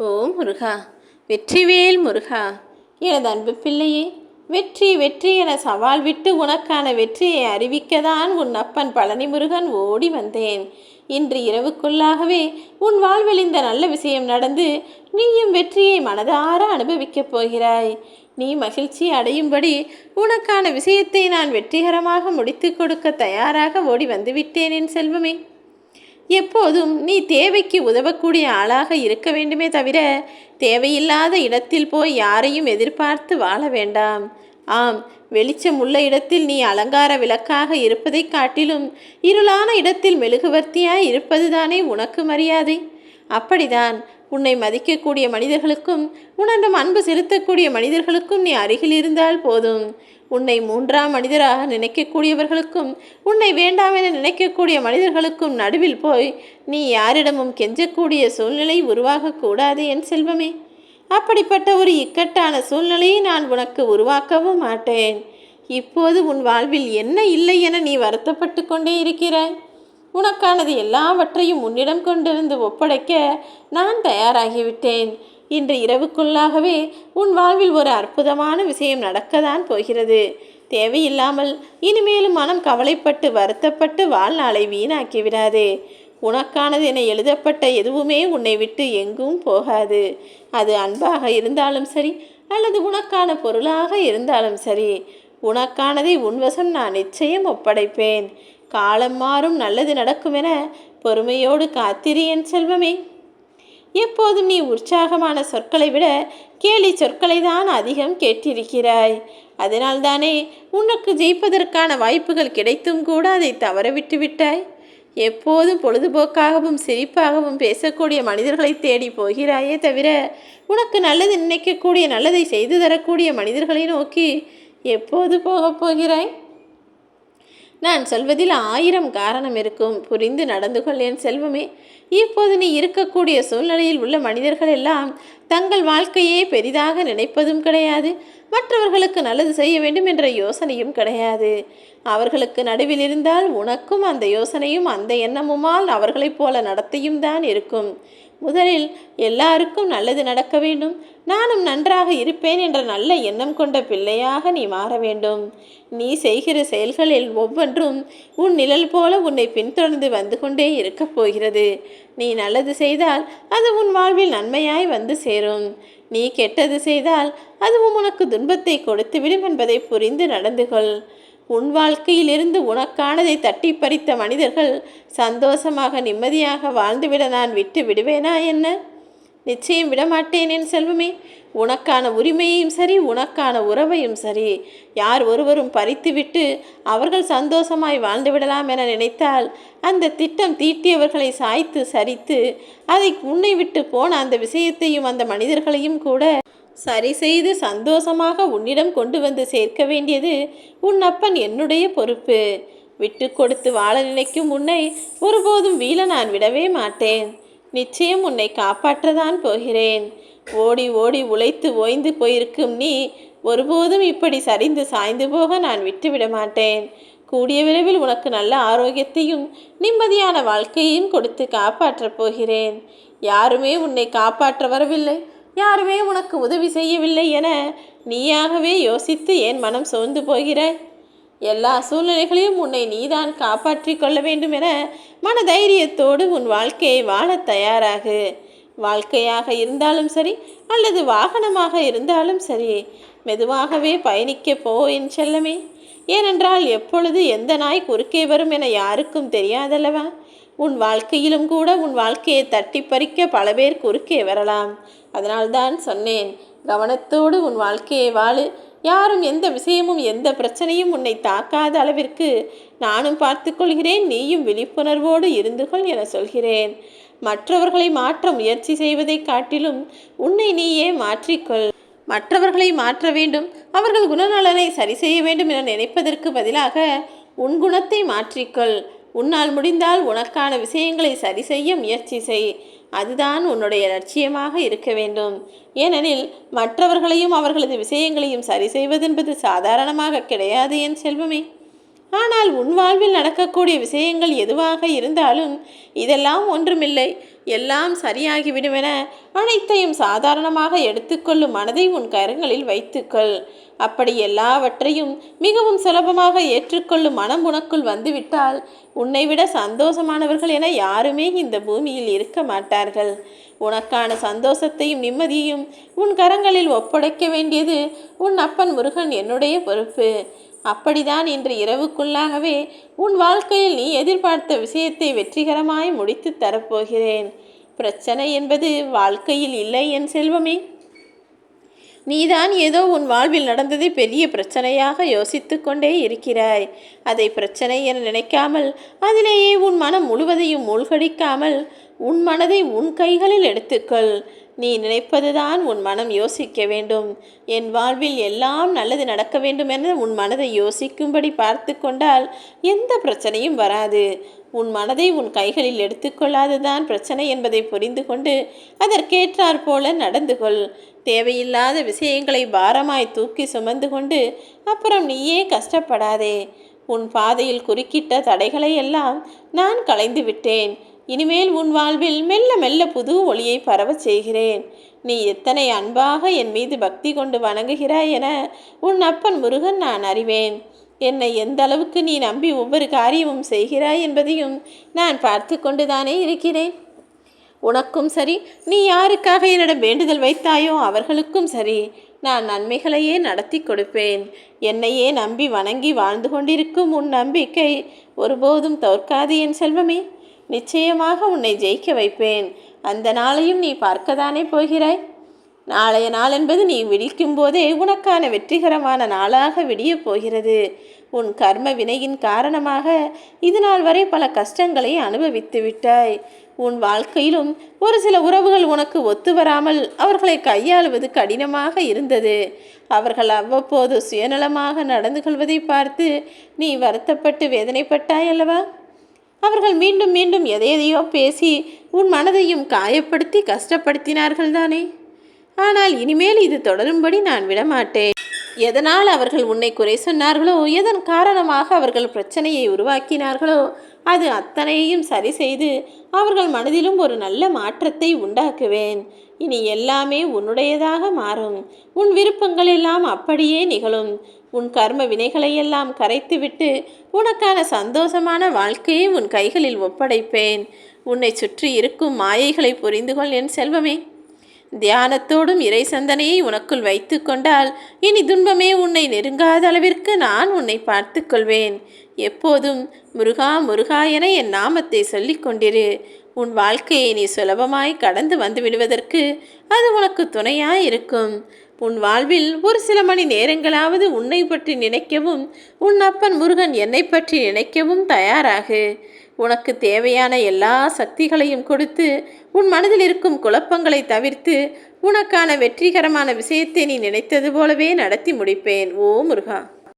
ஓ முருகா. வெற்றிவேல் முருகா. எனது அன்பு பிள்ளையே வெற்றி வெற்றி என சவால் விட்டு உனக்கான வெற்றியை அறிவிக்கதான் உன் அப்பன் பழனி முருகன் ஓடி வந்தேன். இன்று இரவுக்குள்ளாகவே உன் வாழ்வில் இந்த நல்ல விஷயம் நடந்து நீயும் வெற்றியை மனதார அனுபவிக்கப் போகிறாய். நீ மகிழ்ச்சி அடையும்படி உனக்கான விஷயத்தை நான் வெற்றிகரமாக முடித்து கொடுக்க தயாராக ஓடி வந்துவிட்டேன் என் செல்வமே. எப்போதும் நீ தேவைக்கு உதவக்கூடிய ஆளாக இருக்க வேண்டுமே தவிர தேவையில்லாத இடத்தில் போய் யாரையும் எதிர்பார்த்து வாழ வேண்டாம். ஆம் வெளிச்சம் உள்ள இடத்தில் நீ அலங்கார விளக்காக இருப்பதைக் காட்டிலும் இருளான இடத்தில் மெழுகுவர்த்தியாய் இருப்பதுதானே உனக்கு மரியாதை? அப்படிதான் உன்னை மதிக்கக்கூடிய மனிதர்களுக்கும் உணர்ந்தும் அன்பு செலுத்தக்கூடிய மனிதர்களுக்கும் நீ அருகில் இருந்தால் போதும். உன்னை மூன்றாம் மனிதராக நினைக்கக்கூடியவர்களுக்கும் உன்னை வேண்டாம் என நினைக்கக்கூடிய மனிதர்களுக்கும் நடுவில் போய் நீ யாரிடமும் கெஞ்சக்கூடிய சூழ்நிலை உருவாகக்கூடாது என் செல்வமே. அப்படிப்பட்ட ஒரு இக்கட்டான சூழ்நிலையை நான் உனக்கு உருவாக்கவும் மாட்டேன். இப்போது உன் வாழ்வில் என்ன இல்லை என நீ வருத்தப்பட்டு கொண்டே இருக்கிறாய்? உனக்கானது எல்லாவற்றையும் உன்னிடம் கொண்டிருந்து ஒப்படைக்க நான் தயாராகிவிட்டேன். இன்று இரவுக்குள்ளாகவே உன் வாழ்வில் ஒரு அற்புதமான விஷயம் நடக்கத்தான் போகிறது. தேவையில்லாமல் இனிமேலும் மனம் கவலைப்பட்டு வருத்தப்பட்டு வாழ்நாளை வீணாக்கி விடாதே உனக்கானது என எழுதப்பட்ட எதுவுமே உன்னை விட்டு எங்கும் போகாது. அது அன்பாக இருந்தாலும் சரி அல்லது உனக்கான பொருளாக இருந்தாலும் சரி. உனக்கானதை உன்வசம் நான் நிச்சயம் ஒப்படைப்பேன். காலம் மாறும் நல்லது நடக்கும் என பொறுமையோடு காத்திரு என் செல்வமே. எப்போதும் நீ உற்சாகமான சொற்களை விட கேலி சொற்களை தான் அதிகம் கேட்டிருக்கிறாய். அதனால்தானே உனக்கு ஜெயிப்பதற்கான வாய்ப்புகள் கிடைத்தும் கூட அதை தவறவிட்டு விட்டாய். எப்போதும் பொழுதுபோக்காகவும் சிரிப்பாகவும் பேசக்கூடிய மனிதர்களை தேடி போகிறாயே தவிர உனக்கு நல்லது நினைக்கக்கூடிய நல்லதை செய்து தரக்கூடிய மனிதர்களை நோக்கி எப்போது போகப் போகிறாய்? நான் சொல்வதில் ஆயிரம் காரணம் இருக்கும். புரிந்து நடந்து கொள் என் செல்வமே. இப்போது நீ இருக்கக்கூடிய சூழ்நிலையில் உள்ள மனிதர்கள் எல்லாம் தங்கள் வாழ்க்கையே பெரிதாக நினைப்பதும் கிடையாது. மற்றவர்களுக்கு நல்லது செய்ய வேண்டும் என்ற யோசனையும் கிடையாது. அவர்களுக்கு நடுவில் இருந்தால் உனக்கும் அந்த யோசனையும் அந்த எண்ணமுமால் அவர்களைப் போல நடத்தையும் தான் இருக்கும். முதலில் எல்லாருக்கும் நல்லது நடக்க வேண்டும். நானும் நன்றாக இருப்பேன் என்ற நல்ல எண்ணம் கொண்ட பிள்ளையாக நீ மாற வேண்டும். நீ செய்கிற செயல்களில் ஒவ்வொன்றும் உன் நிழல் போல உன்னை பின்தொடர்ந்து வந்து கொண்டே இருக்கப் போகிறது. நீ நல்லது செய்தால் அது உன் வாழ்வில் நன்மையாய் வந்து சேரும். நீ கெட்டது செய்தால் அதுவும் உனக்கு துன்பத்தை கொடுத்துவிடும் என்பதை புரிந்து நடந்து கொள் உன் வாழ்க்கையிலிருந்து உனக்கானதை தட்டி பறித்த மனிதர்கள் சந்தோஷமாக நிம்மதியாக வாழ்ந்துவிட நான் விட்டு விடுவேனா என்ன? நிச்சயம் விடமாட்டேன் என் செல்வமே. உனக்கான உரிமையும் சரி உனக்கான உறவையும் சரி. யார் ஒருவரும் பறித்துவிட்டு அவர்கள் சந்தோஷமாய் வாழ்ந்து விடலாம் என நினைத்தால் அந்த திட்டம் தீட்டியவர்களை சாய்த்து சரித்து அதை உன்னை விட்டு போன அந்த விஷயத்தையும் அந்த மனிதர்களையும் கூட சரி செய்து சந்தோஷமாக உன்னிடம் கொண்டு வந்து சேர்க்க வேண்டியது உன் அப்பன் என்னுடைய பொறுப்பு. விட்டு கொடுத்து வாழ நினைக்கும் உன்னை ஒருபோதும் வீழ நான் விடவே மாட்டேன். நிச்சயம் உன்னை காப்பாற்றதான் போகிறேன். ஓடி ஓடி உழைத்து ஓய்ந்து போயிருக்கும் நீ ஒருபோதும் இப்படி சரிந்து சாய்ந்து போக நான் விட்டுவிட மாட்டேன். கூடிய விரைவில் உனக்கு நல்ல ஆரோக்கியத்தையும் நிம்மதியான வாழ்க்கையையும் கொடுத்து காப்பாற்றப் போகிறேன். யாருமே உன்னை காப்பாற்ற வரவில்லை. யாருமே உனக்கு உதவி செய்யவில்லை என நீயாகவே யோசித்து ஏன் மனம் சோர்ந்து போகிறாய்? எல்லா சூழ்நிலைகளையும் உன்னை நீதான் காப்பாற்றி கொள்ள வேண்டும் என மன தைரியத்தோடு உன் வாழ்க்கையை வாழத் தயாராகு. வாழ்க்கையாக இருந்தாலும் சரி அல்லது வாகனமாக இருந்தாலும் சரி மெதுவாகவே பயணிக்க போ என் செல்லமே. ஏனென்றால் எப்பொழுது எந்த நாய் குறுக்கே வரும் என யாருக்கும் தெரியாதல்லவா? உன் வாழ்க்கையிலும் கூட உன் வாழ்க்கையை தட்டி பறிக்க பல பேர் குறுக்கே வரலாம். அதனால்தான் சொன்னேன் கவனத்தோடு உன் வாழ்க்கையை வாழு. யாரும் எந்த விஷயமும் எந்த பிரச்சனையும் உன்னை தாக்காத அளவிற்கு நானும் பார்த்துக்கொள்கிறேன் நீயும் விழிப்புணர்வோடு இருந்து கொள் என சொல்கிறேன். மற்றவர்களை மாற்ற முயற்சி செய்வதைக் காட்டிலும் உன்னை நீயே மாற்றிக்கொள் மற்றவர்களை மாற்ற வேண்டும். அவர்கள் குணநலனை சரி செய்ய வேண்டும் என நினைப்பதற்கு பதிலாக உன் குணத்தை மாற்றிக்கொள் உன்னால் முடிந்தால் உனக்கான விஷயங்களை சரி செய்ய முயற்சி செய். அதுதான் உன்னுடைய லட்சியமாக இருக்க வேண்டும். ஏனெனில் மற்றவர்களையும் அவர்களது விஷயங்களையும் சரி செய்வதென்பது சாதாரணமாக கிடையாது என் செல்வமே. ஆனால் உன் வாழ்வில் நடக்கக்கூடிய விஷயங்கள் எதுவாக இருந்தாலும் இதெல்லாம் ஒன்றுமில்லை. எல்லாம் சரியாகிவிடுமென அனைத்தையும் சாதாரணமாக எடுத்துக்கொள்ளும் மனதை உன் கரங்களில் வைத்துக்கொள். அப்படி எல்லாவற்றையும் மிகவும் சுலபமாக ஏற்றுக்கொள்ளும் மனம் உனக்குள் வந்துவிட்டால் உன்னை விட சந்தோஷமானவர்கள் என யாருமே இந்த பூமியில் இருக்க மாட்டார்கள். உனக்கான சந்தோஷத்தையும் நிம்மதியையும் உன் கரங்களில் ஒப்படைக்க வேண்டியது உன் அப்பன் முருகன் என்னுடைய பொறுப்பு. அப்படிதான் இன்று இரவுக்குள்ளாகவே உன் வாழ்க்கையில் நீ எதிர்பார்த்த விஷயத்தை வெற்றிகரமாய் முடித்து தரப்போகிறேன். பிரச்சனை என்பது வாழ்க்கையில் இல்லை என் செல்வமே. நீதான் ஏதோ உன் வாழ்வில் நடந்ததை பெரிய பிரச்சனையாக யோசித்து கொண்டே இருக்கிறாய். அதை பிரச்சனை என நினைக்காமல் அதிலேயே உன் மனம் முழுவதையும் மூழ்கடிக்காமல் உன் மனதை உன் கைகளில் எடுத்துக்கொள். நீ நினைப்பதுதான் உன் மனம் யோசிக்க வேண்டும். என் வாழ்வில் எல்லாம் நல்லது நடக்க வேண்டும் என உன் மனதை யோசிக்கும்படி பார்த்து கொண்டால் எந்த பிரச்சனையும் வராது. உன் மனதை உன் கைகளில் எடுத்துக்கொள்ளாததான் பிரச்சனை என்பதை புரிந்து கொண்டு அதற்கேற்றாற் போல நடந்து கொள். தேவையில்லாத விஷயங்களை பாரமாய் தூக்கி சுமந்து கொண்டு அப்புறம் நீயே கஷ்டப்படாதே. உன் பாதையில் குறுக்கிட்ட தடைகளை எல்லாம் நான் களைந்து விட்டேன். இனிமேல் உன் வாழ்வில் மெல்ல மெல்ல புது ஒளியை பரவச் செய்கிறேன். நீ எத்தனை அன்பாக என் மீது பக்தி கொண்டு வணங்குகிறாய் என உன் அப்பன் முருகன் நான் அறிவேன். என்னை எந்த அளவுக்கு நீ நம்பி ஒவ்வொரு காரியமும் செய்கிறாய் என்பதையும் நான் பார்த்து கொண்டுதானே இருக்கிறேன். உனக்கும் சரி நீ யாருக்காக என்னிடம் வேண்டுதல் வைத்தாயோ அவர்களுக்கும் சரி நான் நன்மைகளையே நடத்தி கொடுப்பேன். என்னையே நம்பி வணங்கி வாழ்ந்து கொண்டிருக்கும் உன் நம்பிக்கை ஒருபோதும் தோற்காது என் செல்வமே. நிச்சயமாக உன்னை ஜெயிக்க வைப்பேன். அந்த நாளையும் நீ பார்க்கத்தானே போகிறாய்? நாளைய நாள் என்பது நீ விழிக்கும் போதே உனக்கான வெற்றிகரமான நாளாக விடியப் போகிறது. உன் கர்ம வினையின் காரணமாக இது நாள் வரை பல கஷ்டங்களை அனுபவித்து விட்டாய். உன் வாழ்க்கையிலும் ஒரு சில உறவுகள் உனக்கு ஒத்து வராமல் அவர்களை கையாளுவது கடினமாக இருந்தது. அவர்கள் அவ்வப்போது சுயநலமாக நடந்து கொள்வதை பார்த்து நீ வருத்தப்பட்டு வேதனைப்பட்டாய் அல்லவா? அவர்கள் மீண்டும் மீண்டும் எதையதையோ பேசி உன் மனதையும் காயப்படுத்தி கஷ்டப்படுத்தினார்கள் தானே. ஆனால் இனிமேல் இது தொடரும்படி நான் விடமாட்டேன். எதனால் அவர்கள் உன்னை குறை சொன்னார்களோ எதன் காரணமாக அவர்கள் பிரச்சனையை உருவாக்கினார்களோ அது அத்தனையும் சரி செய்து அவர்கள் மனதிலும் ஒரு நல்ல மாற்றத்தை உண்டாக்குவேன். இனி எல்லாமே உன்னுடையதாக மாறும். உன் விருப்பங்கள் எல்லாம் அப்படியே நிகழும். உன் கர்ம வினைகளையெல்லாம் கரைத்துவிட்டு உனக்கான சந்தோஷமான வாழ்க்கையை உன் கைகளில் ஒப்படைப்பேன். உன்னை சுற்றி இருக்கும் மாயைகளை புரிந்து கொள் என் செல்வமே. தியானத்தோடும் இறை சந்தனையை உனக்குள் வைத்து கொண்டால் இனி துன்பமே உன்னை நெருங்காத அளவிற்கு நான் உன்னை பார்த்து கொள்வேன். எப்போதும் முருகா முருகா என என் நாமத்தை சொல்லிக் கொண்டிரு. உன் வாழ்க்கையை நீ சுலபமாய் கடந்து வந்து விடுவதற்கு அது உனக்கு துணையாய் இருக்கும் உன் வாழ்வில் ஒரு சில மணி நேரங்களாவது உன்னை பற்றி நினைக்கவும் உன் அப்பன் முருகன் என்னை பற்றி நினைக்கவும் தயாராகு. உனக்கு தேவையான எல்லா சக்திகளையும் கொடுத்து உன் மனதில் இருக்கும் குழப்பங்களை தவிர்த்து உனக்கான வெற்றிகரமான விஷயத்தை நீ நினைத்தது போலவே நடத்தி முடிப்பேன். ஓ முருகா!